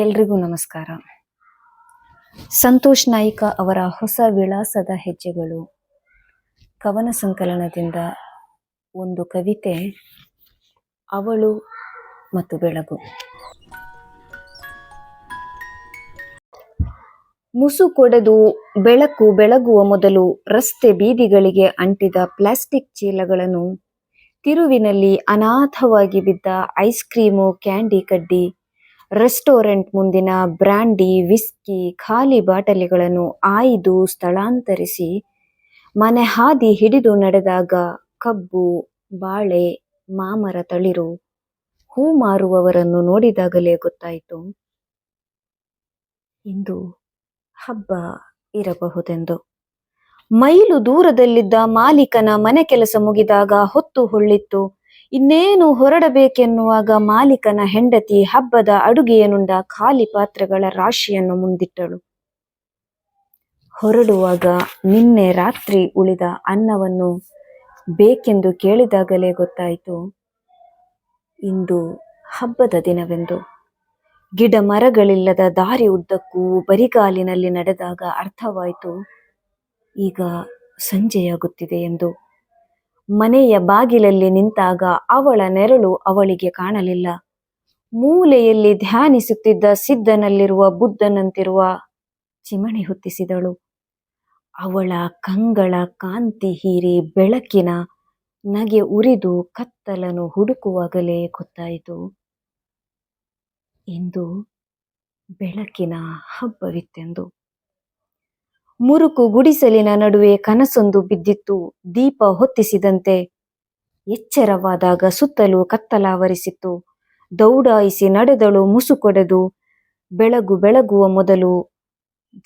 ಎಲ್ರಿಗೂ ನಮಸ್ಕಾರ. ಸಂತೋಷ್ ನಾಯ್ಕ ಅವರ ಹೊಸ ವಿಳಾಸದ ಹೆಜ್ಜೆಗಳು. ಕವನ ಸಂಕಲನದಿಂದ ಒಂದು ಕವಿತೆ, ಅವಳು ಮತ್ತು ಬೆಳಗು. ಮುಸು ಕೊಡೆದು, ಬೆಳಕು ಬೆಳಗುವ ಮೊದಲು ರಸ್ತೆ ಬೀದಿಗಳಿಗೆ ಅಂಟಿದ ಪ್ಲಾಸ್ಟಿಕ್ ಚೀಲಗಳನ್ನು ತಿರುವಿನಲ್ಲಿ ಅನಾಥವಾಗಿ ಬಿದ್ದ ಐಸ್ ಕ್ರೀಮು, ಕ್ಯಾಂಡಿ ಕಡ್ಡಿ ರೆಸ್ಟೋರೆಂಟ್ ಮುಂದಿನ ಬ್ರಾಂಡಿ ವಿಸ್ಕಿ, ಖಾಲಿ ಬಾಟಲಿಗಳನ್ನು ಆಯ್ದು ಸ್ಥಳಾಂತರಿಸಿ, ಮನೆ ಹಾದಿ ಹಿಡಿದು ನಡೆದಾಗ ಕಬ್ಬು, ಬಾಳೆ, ಮಾಮರ ತಳಿರು ಹೂ ಮಾರುವವರನ್ನು ನೋಡಿದಾಗಲೇ ಗೊತ್ತಾಯಿತು. ಇಂದು ಹಬ್ಬ ಇರಬಹುದೆಂದು. ಮೈಲು ದೂರದಲ್ಲಿದ್ದ ಮಾಲೀಕನ ಮನೆ ಕೆಲಸ ಮುಗಿದಾಗ ಹೊತ್ತು ಹೊಳ್ಳಿತ್ತು. ಇನ್ನೇನು ಹೊರಡಬೇಕೆನ್ನುವಾಗ ಮಾಲೀಕನ ಹೆಂಡತಿ ಹಬ್ಬದ ಅಡುಗೆಯನುಂಡ ಖಾಲಿ ಪಾತ್ರೆಗಳ ರಾಶಿಯನ್ನು ಮುಂದಿಟ್ಟಳು. ಹೊರಡುವಾಗ ನಿನ್ನೆ ರಾತ್ರಿ ಉಳಿದ ಅನ್ನವನ್ನು ಬೇಕೆಂದು ಕೇಳಿದಾಗಲೇ ಗೊತ್ತಾಯಿತು. ಇಂದು ಹಬ್ಬದ ದಿನವೆಂದು. ಗಿಡ ಮರಗಳಿಲ್ಲದ ದಾರಿ ಉದ್ದಕ್ಕೂ ಬರಿಗಾಲಿನಲ್ಲಿ ನಡೆದಾಗ ಅರ್ಥವಾಯಿತು. ಈಗ ಸಂಜೆಯಾಗುತ್ತಿದೆ ಎಂದು. ಮನೆಯ ಬಾಗಿಲಲ್ಲಿ ನಿಂತಾಗ ಅವಳ ನೆರಳು ಅವಳಿಗೆ ಕಾಣಲಿಲ್ಲ. ಮೂಲೆಯಲ್ಲಿ ಧ್ಯಾನಿಸುತ್ತಿದ್ದ ಸಿದ್ಧನಲ್ಲಿರುವ ಬುದ್ಧನಂತಿರುವ ಚಿಮಣಿ ಹೊತ್ತಿಸಿದಳು ಅವಳ ಕಂಗಳ ಕಾಂತಿ ಹೀರಿ ಬೆಳಕಿನ ನಗೆ ಉರಿದು ಕತ್ತಲನ್ನು ಹುಡುಕುವಾಗಲೇ ಗೊತ್ತಾಯಿತು. ಇಂದು ಬೆಳಕಿನ ಹಬ್ಬವಿತ್ತೆಂದು. ಮುರುಕು ಗುಡಿಸಲಿನ ನಡುವೆ ಕನಸೊಂದು ಬಿದ್ದಿತ್ತು. ದೀಪ ಹೊತ್ತಿಸಿದಂತೆ ಎಚ್ಚರವಾದಾಗ ಸುತ್ತಲೂ ಕತ್ತಲಾವರಿಸಿತ್ತು. ದೌಡಾಯಿಸಿ ನಡೆದಳು ಮುಸುಕೊಡೆದು. ಬೆಳಗು ಬೆಳಗುವ ಮೊದಲು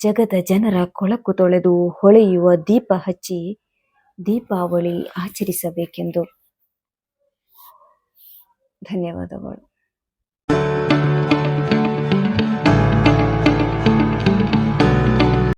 ಜಗದ ಜನರ ಕೊಳಕು ತೊಳೆದು ಹೊಳೆಯುವ ದೀಪ ಹಚ್ಚಿ ದೀಪಾವಳಿ ಆಚರಿಸಬೇಕೆಂದು. ಧನ್ಯವಾದಗಳು.